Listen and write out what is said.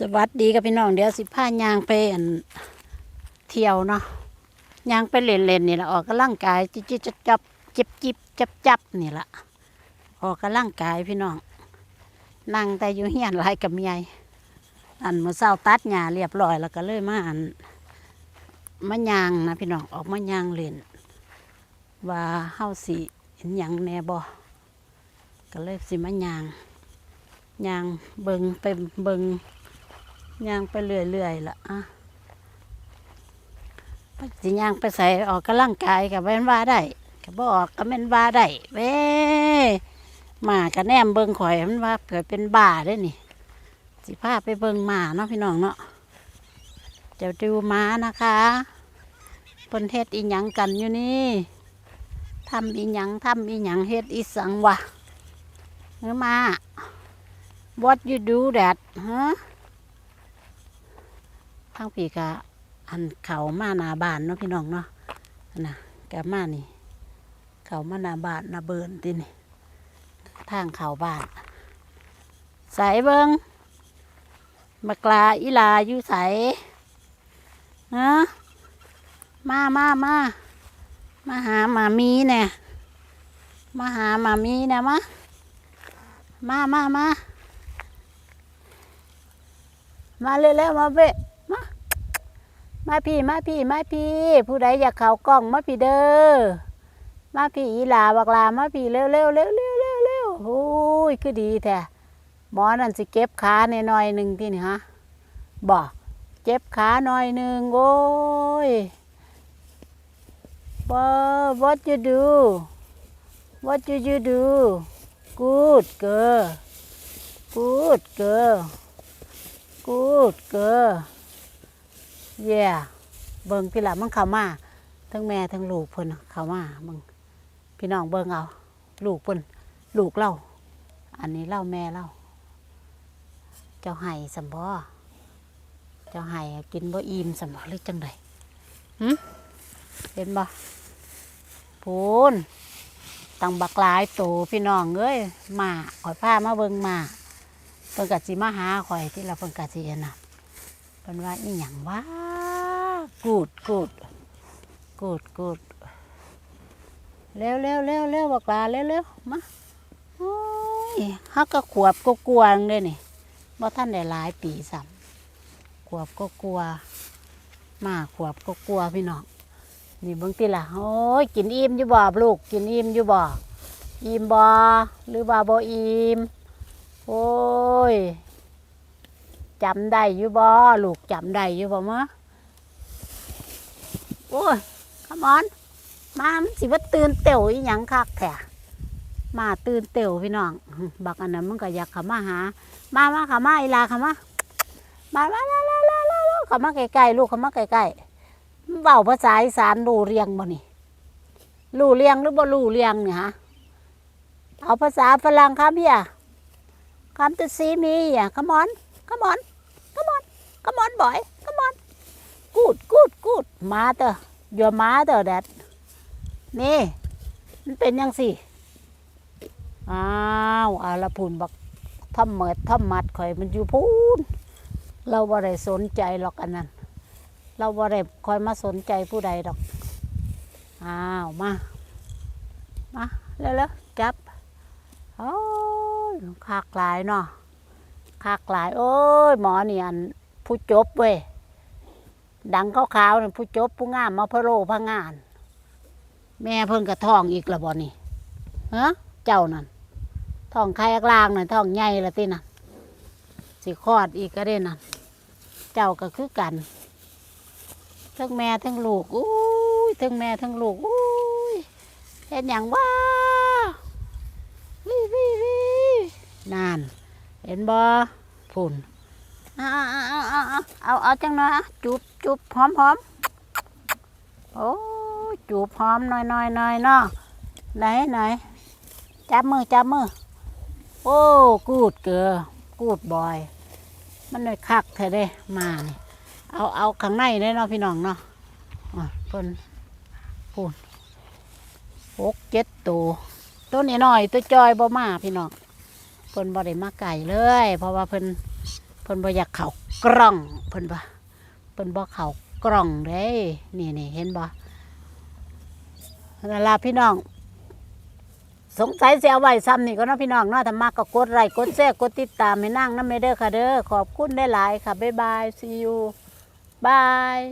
สวัสดีกับพี่น้องเดี๋ยวสิพายางไปอันเที่ยวเนาะยางไปเล่นๆนี่แหละออกกำลังกายจิจิจับจับจิบจิบจับจับนี่แหละออกกำลังกายพี่น้องนั่งแต่อยู่เฮียนหลายกับเมียอันเมื่อเช้าตัดหญ้าเรียบร้อยแล้วก็เลยมาอันมายางนะพี่น้องออกมายางเล่น ว่าเฮาสิเห็นหยังแน่บ่ก็เลยสิมายางยางเบิงไปเบิง ย่างไปเรื่อยๆล่ะอะสิย่างไปใส่ออกกำลังกายกับแม่นว่าได้กับบ่ออกก็แม่นว่าได้เว้หมากับแนมเบิงข่อยมันว่าเกิดเป็นบ้าได้นี่สิพาไปเบิงหมาเนาะพี่น้องเนาะจะดูหม้านะคะเพิ่นเฮ็ดอีหยังกันอยู่นี่ทำอีหยังทำอีหยังเฮ็ดอีสังวะเนื้อมา what you do that ฮะ ทั้งปีกะอันเขามาหนาบานเนาะพี่น้องเนาะนนะกะมานี่ เขามาหนาบานนาเบินตินี่ทางเขาบ้านใสเบิงมากลาอีลาอยู่ใสฮะมามามามาหาหมามีเนี่ยมาหาหมามีเนี่ยมามามามามาเร็วๆมาเบะ มาพี่มาพี่มาพี่ ผู้ใดอยากเข้ากล้องมาพี่เด้อมาพี่อีลาบักลามาพี่เร็วเร็วเร็วเร็วเร็วเร็วโอ้ยคือดีแท้หมอนั่นสิเก็บขาในหน่อยหนึ่งที่นี่ฮะบอกเจ็บขาหน่อยหนึ่งโอ้ยบ่ what you do what do you do good girl good girl good girl เย่เบิ่งพี่ละมันเข้ามาทั้งแม่ทั้งลูกเพิ่นเข้ามามึงพี่น้องเบิ่งเอา ลูกเพิ่นลูกเล่าอันนี้เล่าแม่เล่าเจ้าไห้สมบ่เจ้าไห้กินบ่อิ่มสมบ่หรือจังไดหึเห็นบ่พูนตังบักหลายโตพี่น้องเอ้ยมาข่อยพามาเบิ่งมาเพิ่นก็สิมาหาข่อยที่ละเพิ่นก็สิอันน่ะ เป็นว่าอีหยังว่ากูดกูดกูดกูดเร็วเร็วเร็วเร็วบอกลาเร็วเร็วมาโอ้ยฮักก็ขวบก็กลัวเลยนี่บ่ท่านได้หลายปีสัมขวบก็กลัว มาขวบก็กลัวพี่น้องนี่บางทีล่ะโอ้ยกินอิ่มอยู่บ่ลูกกินอิ่มอยู่บ่อิ่มบ่หรือว่าบ่อิ่มโอ้ย จำได้อยู่บ่ลูกจำได้อยู่บ่มะโอ้ยขมอน มามันสิว่าตื่นเตี่ยวอีหยังคักแท้มาตื่นเตี่ยวพี่น้องบักอันนั้นมันก็อยากขมาหา มามาขมาอีลาขมามามาลาลาลาลาขมาใกล้ๆลูกขมาใกล้ๆเบาภาษาอีสานรูเรียงบ่นี่รูเรียงหรือบ่รูเรียงเนี่ยฮะเอาภาษาฝรั่งครับพี่อะคำตัดสีมีอะขมอน come on come on come on boy come on good good good mother your mother that นี่มันเป็นยังสิอ้าวอาลพูนบักทำเหมิดทำมัดข่อยมันอยู่พูนเราบ่ได้สนใจหรอกอันนั้น เราบ่ได้คอยมาสนใจผู้ใดดอก อ้าวมา มาเร็วๆจับโอ้ยคากหลายเนาะ คักหลาย โอ้ย หมอเนี่อันผู้จบเว้ยดังขาวๆนี่ผู้จบผู้งามมาพะโลพะงาน แม่เพิ่นกระท้องอีกละบ่นี่ฮะเจ้านั่นท้องไข่กลางนั่นท้องใหญ่ละติน่ะสิคอดอีกก็ได้นั่นเจ้าก็คือกันทั้งแม่ทั้งลูกอุ้ยทั้งแม่ทั้งลูกอุ้ยเห็นอย่างว่าวิวิวินาน เห็นบ่พุ่นเอาเอาเอาเอาเอาเอาจังหน่อยอะจูบจูบหอมหอมโอ้ยจูบหอมหน่อยหน่อยหน่อยเนาะไหนไหนจับมือจับมือโอ้กูดเกลือกูดบอย มันเลยคักเธอเด้มานี่เอาเอาข้างในเลยเนาะพี่น้องเนาะอะเพิ่นพุ่นหกเจ็ดตัวตัวนี้หน่อยตัวจอยบ่มาพี่น้องเพิ่นบ่ได้มาไก่เลย เพราะว่าเพิ่นเพิ่นบ่อยากเข้ากล้องเพิ่นบ่เพิ่นบ่เข้ากล้องเด้นี่นี่เห็นบ่นั่นล่ะพี่น้อง สงสัยเสิเอาไว้ซ้ำนี่ก็เนาะพี่น้องเนาะถ้ามักก็กดไลค์กดแชร์กดติดตามให้นั่งนำเด้อค่ะเด้อขอบคุณได้หลายค่ะบ๊ายบาย see you bye